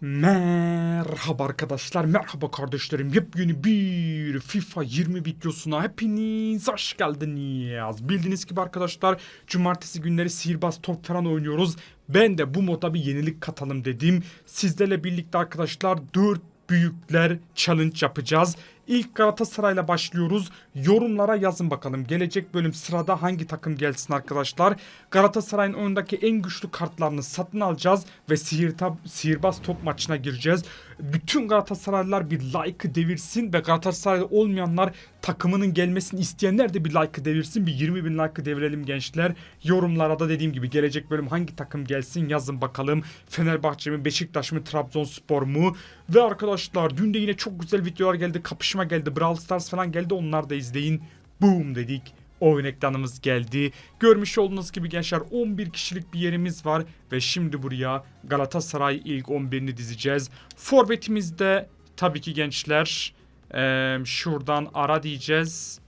Merhaba arkadaşlar, merhaba kardeşlerim. Yepyeni bir FIFA 20 videosuna hepiniz hoş geldiniz. Bildiğiniz gibi arkadaşlar, cumartesi günleri sihirbaz top falan oynuyoruz. Ben de bu moda bir yenilik katalım dedim. Sizlerle birlikte arkadaşlar 4 büyükler challenge yapacağız. İlk Galatasaray'la başlıyoruz. Yorumlara yazın bakalım. Gelecek bölüm sırada hangi takım gelsin arkadaşlar. Galatasaray'ın oyundaki en güçlü kartlarını satın alacağız ve sihirta, sihirbaz top maçına gireceğiz. Bütün Galatasaraylılar bir like'ı devirsin ve Galatasaray'da olmayanlar takımının gelmesini isteyenler de bir like'ı devirsin. Bir 20 bin like'ı devirelim gençler. Yorumlara da dediğim gibi gelecek bölüm hangi takım gelsin yazın bakalım. Fenerbahçe mi, Beşiktaş mı, Trabzonspor mu? Ve arkadaşlar dün de yine çok güzel videolar geldi. Kapışma geldi. Brawl Stars falan geldi. Onları da izleyin. Boom dedik. Oyun ekranımız geldi. Görmüş olduğunuz gibi gençler 11 kişilik bir yerimiz var. Ve şimdi buraya Galatasaray ilk 11'ini dizeceğiz. Forvetimizde tabii ki gençler eee, şuradan ara diyeceğiz.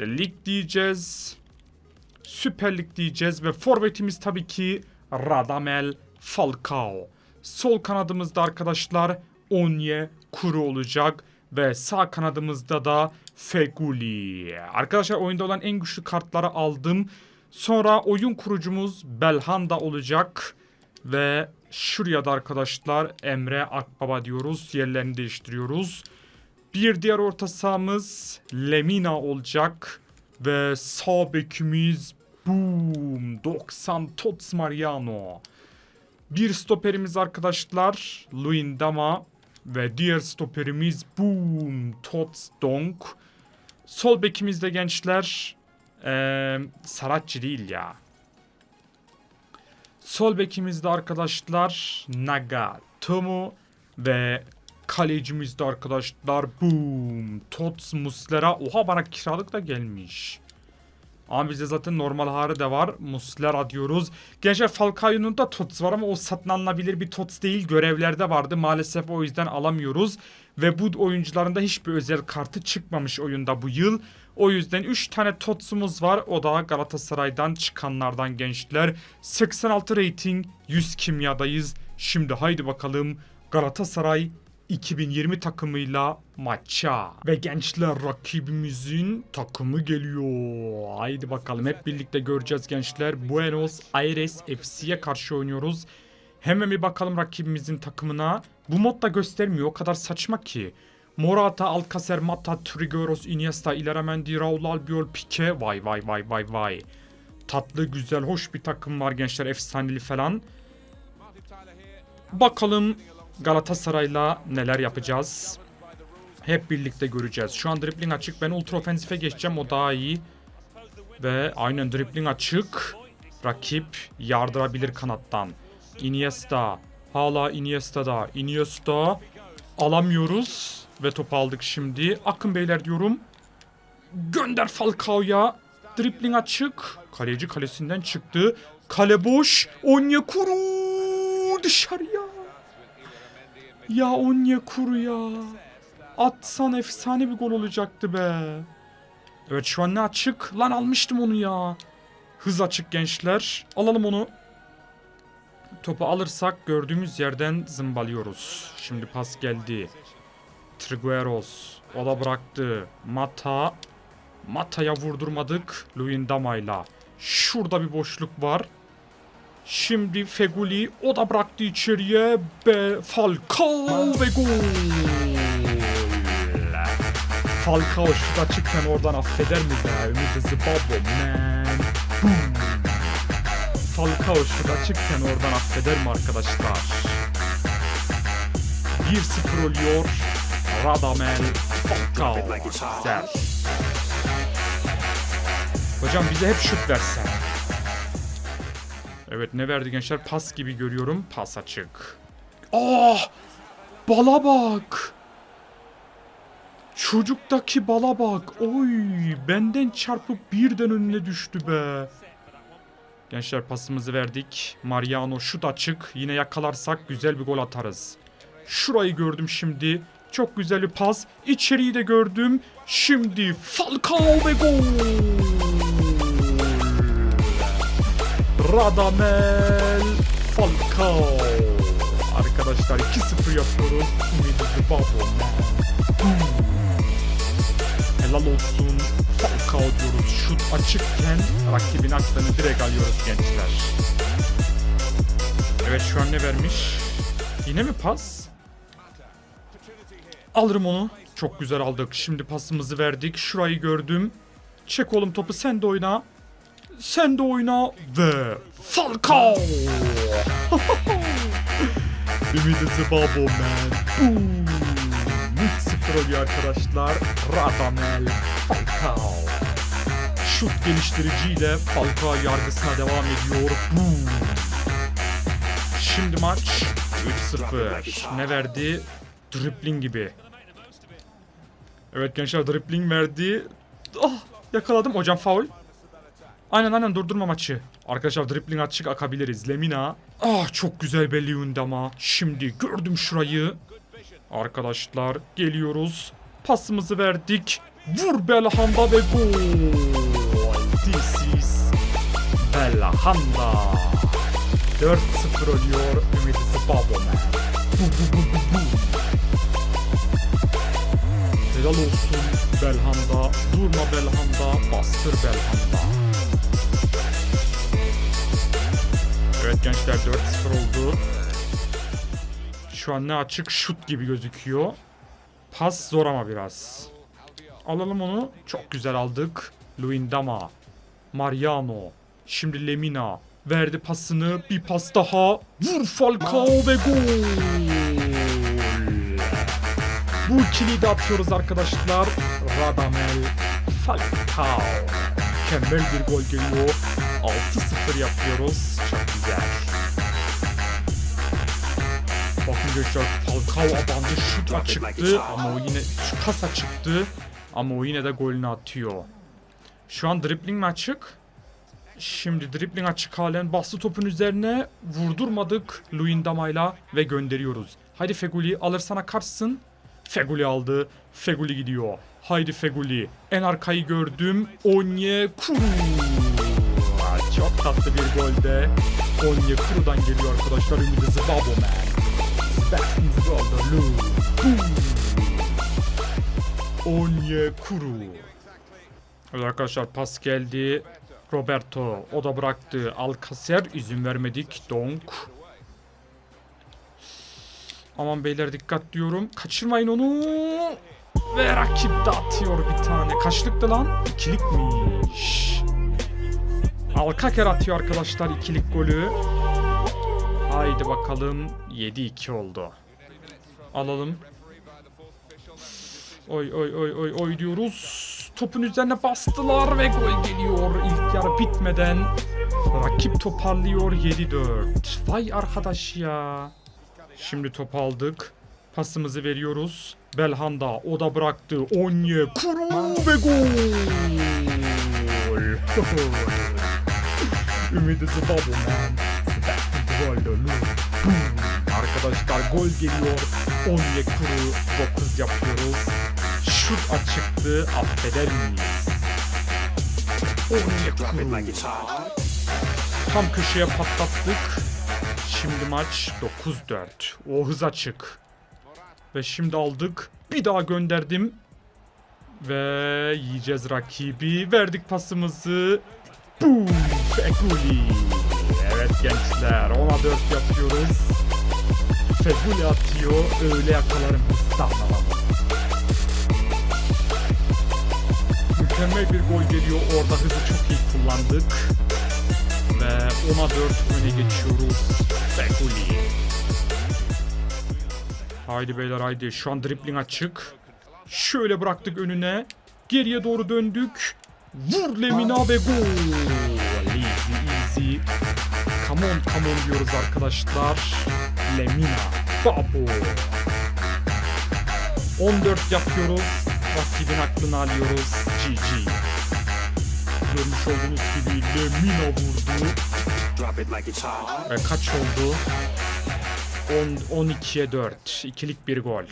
Lig diyeceğiz. Süper Lig diyeceğiz ve forvetimiz tabii ki Radamel Falcao. Sol kanadımızda arkadaşlar Onye Kuru olacak ve sağ kanadımızda da Feguli. Arkadaşlar oyunda olan en güçlü kartları aldım. Sonra oyun kurucumuz Belhanda olacak ve şuraya da arkadaşlar Emre Akbaba diyoruz. Yerlerini değiştiriyoruz. Bir diğer orta sahamız Lemina olacak. Ve sağ bekimiz Boom 90 Tots Mariano. Bir stoperimiz arkadaşlar Luindama ve diğer stoperimiz Boom Tots Donk. Sol bekimizde gençler eee Saratçı değil ya. Sol bekimizde arkadaşlar Naga Tomo ve kalecimizde arkadaşlar Boom Tots Muslera. Oha bana kiralık da gelmiş. Ama bizde zaten normal hali de var. Muslera diyoruz. Gençler Falcao'nun da TOTS var ama o satın alınabilir bir TOTS değil. Görevlerde vardı. Maalesef o yüzden alamıyoruz. Ve bu oyuncuların da hiçbir özel kartı çıkmamış oyunda bu yıl. O yüzden 3 tane TOTS'umuz var. O da Galatasaray'dan çıkanlardan gençler. 86 rating 100 kimyadayız. Şimdi haydi bakalım Galatasaray 2020 takımıyla maça. Ve gençler rakibimizin takımı geliyor. Haydi bakalım hep birlikte göreceğiz gençler. Buenos Aires FC'ye karşı oynuyoruz. Hemen bir bakalım rakibimizin takımına. Bu mod da göstermiyor o kadar saçma ki. Morata, Alcacer, Mata, Trigueros, Iniesta, Ileramendi, Raul Albiol, Pique. Vay vay vay vay vay. Tatlı, güzel, hoş bir takım var gençler. Efsaneli falan. Bakalım Galatasaray'la neler yapacağız. Hep birlikte göreceğiz. Şu an dribbling açık. Ben ultra ofensife geçeceğim. O daha iyi. Ve aynen dribbling açık. Rakip yardırabilir kanattan. Iniesta. Hala Iniesta'da. Iniesta. Alamıyoruz. Ve topu aldık şimdi. Akın beyler diyorum. Gönder Falcao'ya. Dribbling açık. Kaleci kalesinden çıktı. Kale boş. Onyekuru dışarıya. Ya Onyekuru ya. Atsan efsane bir gol olacaktı be. Evet şu an ne açık? Lan almıştım onu ya. Hız açık gençler. Alalım onu. Topu alırsak gördüğümüz yerden zımbalıyoruz. Şimdi pas geldi. Trigueros. O da bıraktı. Mata. Mata'ya vurdurmadık. Luyendama'yla. Şurada bir boşluk var. Şimdi Feguli o da bıraktı içeriye. Be Falcao ve gol. Falcao şut açıkken oradan affeder mi be? Ümit Zimbabwe man. Boom. Falcao şut açıkken oradan affeder mi arkadaşlar? 1-0 oluyor. Radamel Falcao. Güzel. Hocam bize hep şut versen. Evet ne verdi gençler? Pas gibi görüyorum. Pas açık. Ah! Bala bak. Çocuktaki bala bak. Oy! Benden çarpıp birden önüne düştü be. Gençler pasımızı verdik. Mariano şut açık. Yine yakalarsak güzel bir gol atarız. Şurayı gördüm şimdi. Çok güzel bir pas. İçeriği de gördüm. Şimdi Falcao ve gol. Radamel Falcao. arkadaşlar. 2-0 yapıyoruz. Ümidi Babo. Helal olsun. Falcao diyoruz. Şut açıkken rakibin aklını direkt alıyoruz gençler. Evet şu an ne vermiş? Yine mi pas? Alırım onu. Çok güzel aldık. Şimdi pasımızı verdik. Şurayı gördüm. Çek oğlum topu sen de oyna. Sen de oyna ve Falcao. Ümidi Zibabo man. Boom. 3-0 oluyor arkadaşlar. Radamel Falcao. Şut geliştiriciyle Falcao yargısına devam ediyor. Boom. Şimdi maç 3-0. Ne verdi? Dribbling gibi. Evet gençler dribbling verdi. Ah yakaladım hocam faul. Aynen aynen durdurma maçı. Arkadaşlar dribbling açık akabiliriz. Lemina. Ah çok güzel belli ama. Şimdi gördüm şurayı. Arkadaşlar geliyoruz. Pasımızı verdik. Vur Belhanda ve gol. This is Belhanda. 4-0 oluyor. Ümit Babo man. Bu, bu, bu, bu, bu. Helal olsun Belhanda. Durma Belhanda. Bastır Belhanda. Evet gençler 4-0 oldu. Şu an ne açık şut gibi gözüküyor. Pas zor ama biraz. Alalım onu. Çok güzel aldık. Luindama. Mariano. Şimdi Lemina. Verdi pasını. Bir pas daha. Vur Falcao ve gol. Bu ikiliyi de atıyoruz arkadaşlar. Radamel Falcao. Mükemmel bir gol geliyor. 6-0 yapıyoruz. Çok güzel. Bakın gençler Falcao abandı şut çıktı ama o yine şu kasa çıktı ama o yine de golünü atıyor. Şu an dribbling mi açık? Şimdi dribbling açık halen bastı topun üzerine vurdurmadık Luindama'yla ve gönderiyoruz. Haydi Feguli alırsana kaçsın. Feguli aldı. Feguli gidiyor. Haydi Feguli. En arkayı gördüm. Onye Kuru. Çok tatlı bir golde. Onye Kuru'dan geliyor arkadaşlar. Ümidi Zibabo man. Sebastian Zibabo. Lu. Onye Kuru. Evet arkadaşlar pas geldi. Roberto o da bıraktı. Alcacer izin vermedik. Donk. Aman beyler dikkat diyorum. Kaçırmayın onu. Ve rakip de atıyor bir tane. Kaçlıktı lan? İkilikmiş. Alcacer atıyor arkadaşlar ikilik golü. Haydi bakalım. 7-2 oldu. Alalım. Oy oy oy oy oy diyoruz. Topun üzerine bastılar ve gol geliyor ilk yarı bitmeden. Rakip toparlıyor 7-4. Vay arkadaş ya. Şimdi top aldık. Pasımızı veriyoruz. Belhanda o da bıraktı. Onye kuru ve gol. Ümidi Zibabo man. Gol Arkadaşlar gol geliyor. Onye kuru 9 yapıyoruz. Şut açıktı. Affeder miyiz? Onye kuru. Tam köşeye patlattık. Şimdi maç 9-4. O hız açık. Ve şimdi aldık. Bir daha gönderdim. Ve yiyeceğiz rakibi. Verdik pasımızı. Boom! Feguli. Evet gençler 10'a 4 yapıyoruz. Feguli atıyor. Öyle yakalarım İstanbul'a. Mükemmel bir gol geliyor. Orada hızı çok iyi kullandık. Ve 10'a 4 öne geçiyoruz. Feguli. Haydi beyler haydi. Şu an dribbling açık. Şöyle bıraktık önüne. Geriye doğru döndük. Vur Lemina ve gol. Easy. Come on come on diyoruz arkadaşlar. Lemina. Babo. 14 yapıyoruz. Rakibin aklını alıyoruz. GG. Görmüş olduğunuz gibi Lemina vurdu. Drop it like it's hot. Ve kaç oldu? 10 12'ye 4. İkilik bir gol.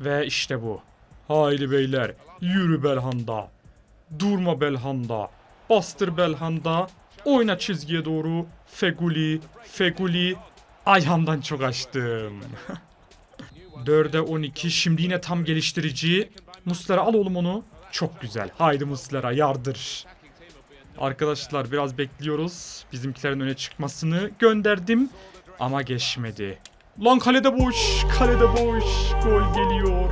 Ve işte bu. Haydi beyler. Yürü Belhanda. Durma Belhanda. Bastır Belhanda. Oyna çizgiye doğru. Feguli. Feguli. Ayhan'dan çok açtım. 4'e 12. Şimdi yine tam geliştirici. Muslera al oğlum onu. Çok güzel. Haydi Muslera yardır. Arkadaşlar biraz bekliyoruz. Bizimkilerin öne çıkmasını gönderdim. Ama geçmedi. Lan kalede boş. Kalede boş. Gol geliyor.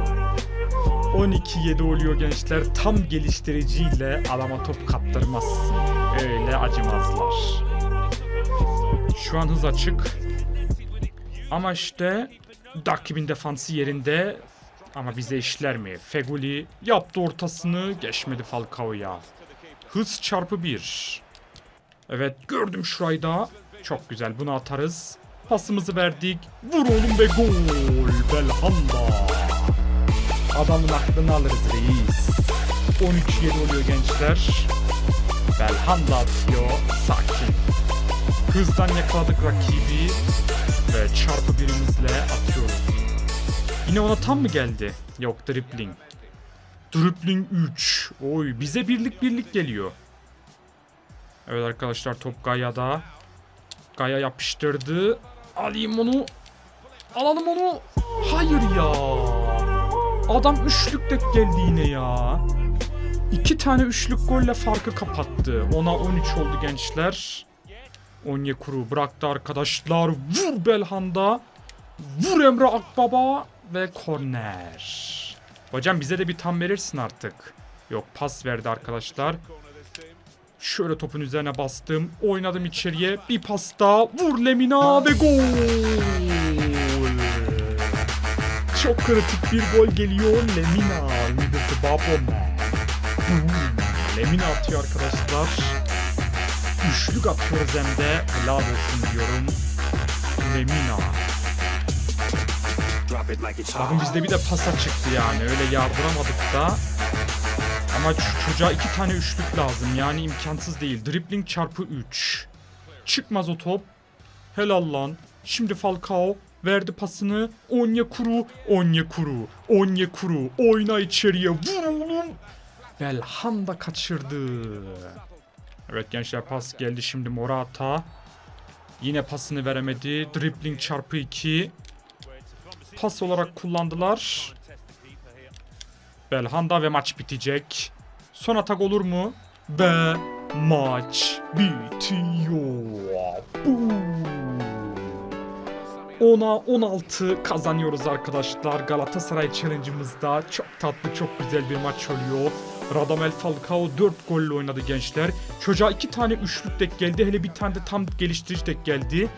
12-7 oluyor gençler. Tam geliştiriciyle adama top kaptırmazsın. Öyle acımazlar. Şu an hız açık. Ama işte Dakib'in defansı yerinde ama bize işler mi? Feguli yaptı ortasını geçmedi Falcao'ya. Hız çarpı bir. Evet gördüm şurayı da. Çok güzel bunu atarız. Pasımızı verdik. Vur oğlum ve gol. Belhanda. Adamın aklını alırız reis. 13-7 oluyor gençler. Belhanda atıyor. Sakin. Hızdan yakaladık rakibi ve çarpı birimizle atıyoruz. Yine ona tam mı geldi? Yok dribbling. Dribbling 3. Oy bize birlik birlik geliyor. Evet arkadaşlar top Gaya'da. Gaya yapıştırdı. Alayım onu. Alalım onu. Hayır ya. Adam üçlük de geldi yine ya. İki tane üçlük golle farkı kapattı. Ona 13 oldu gençler. Onyekuru bıraktı arkadaşlar. Vur Belhanda. Vur Emre Akbaba. Ve korner. Hocam bize de bir tam verirsin artık. Yok pas verdi arkadaşlar. Şöyle topun üzerine bastım. Oynadım içeriye. Bir pas daha. Vur Lemina ve gol. Çok kritik bir gol geliyor. Lemina. Midası Babome. Lemina atıyor arkadaşlar. Üçlük atıyoruz hem de. Helal olsun diyorum. Lemina. Bakın bizde bir de pasa çıktı yani. Öyle yardıramadık da. Ama çocuğa iki tane üçlük lazım. Yani imkansız değil. Dribbling çarpı 3. Çıkmaz o top. Helal lan. Şimdi Falcao verdi pasını. Onyekuru, Onyekuru, Onyekuru. Oyna içeriye. Vur oğlum. Belhanda kaçırdı. Evet gençler pas geldi şimdi Morata. Yine pasını veremedi. Dribbling çarpı 2 pas olarak kullandılar. Belhanda ve maç bitecek. Son atak olur mu? Ve maç bitiyor. Boom. 10'a 16 kazanıyoruz arkadaşlar. Galatasaray challenge'ımızda çok tatlı, çok güzel bir maç oluyor. Radamel Falcao 4 golle oynadı gençler. Çocuğa 2 tane üçlük dek geldi. Hele bir tane de tam geliştirici dek geldi.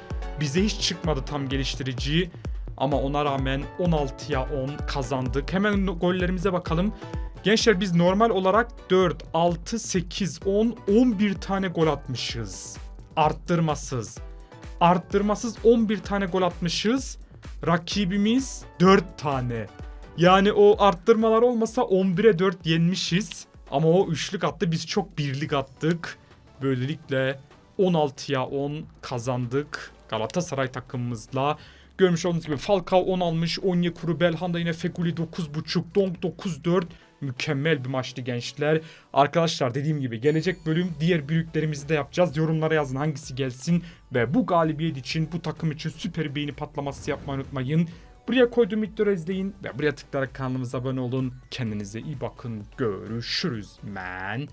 Bize hiç çıkmadı tam geliştirici. Ama ona rağmen 16'ya 10 kazandık. Hemen gollerimize bakalım. Gençler biz normal olarak 4, 6, 8, 10, 11 tane gol atmışız. Arttırmasız. Arttırmasız 11 tane gol atmışız. Rakibimiz 4 tane. Yani o arttırmalar olmasa 11'e 4 yenmişiz. Ama o üçlük attı biz çok birlik attık. Böylelikle 16'ya 10 kazandık Galatasaray takımımızla. Görmüş olduğunuz gibi Falcao 10 almış. Onyekuru, Belhanda yine Feguli 9.5, Dong 9.4. Mükemmel bir maçtı gençler. Arkadaşlar dediğim gibi gelecek bölüm diğer büyüklerimizi de yapacağız. Yorumlara yazın hangisi gelsin. Ve bu galibiyet için bu takım için süper beğeni patlaması yapmayı unutmayın. Buraya koyduğum videoları izleyin ve buraya tıklayarak kanalımıza abone olun. Kendinize iyi bakın. Görüşürüz man.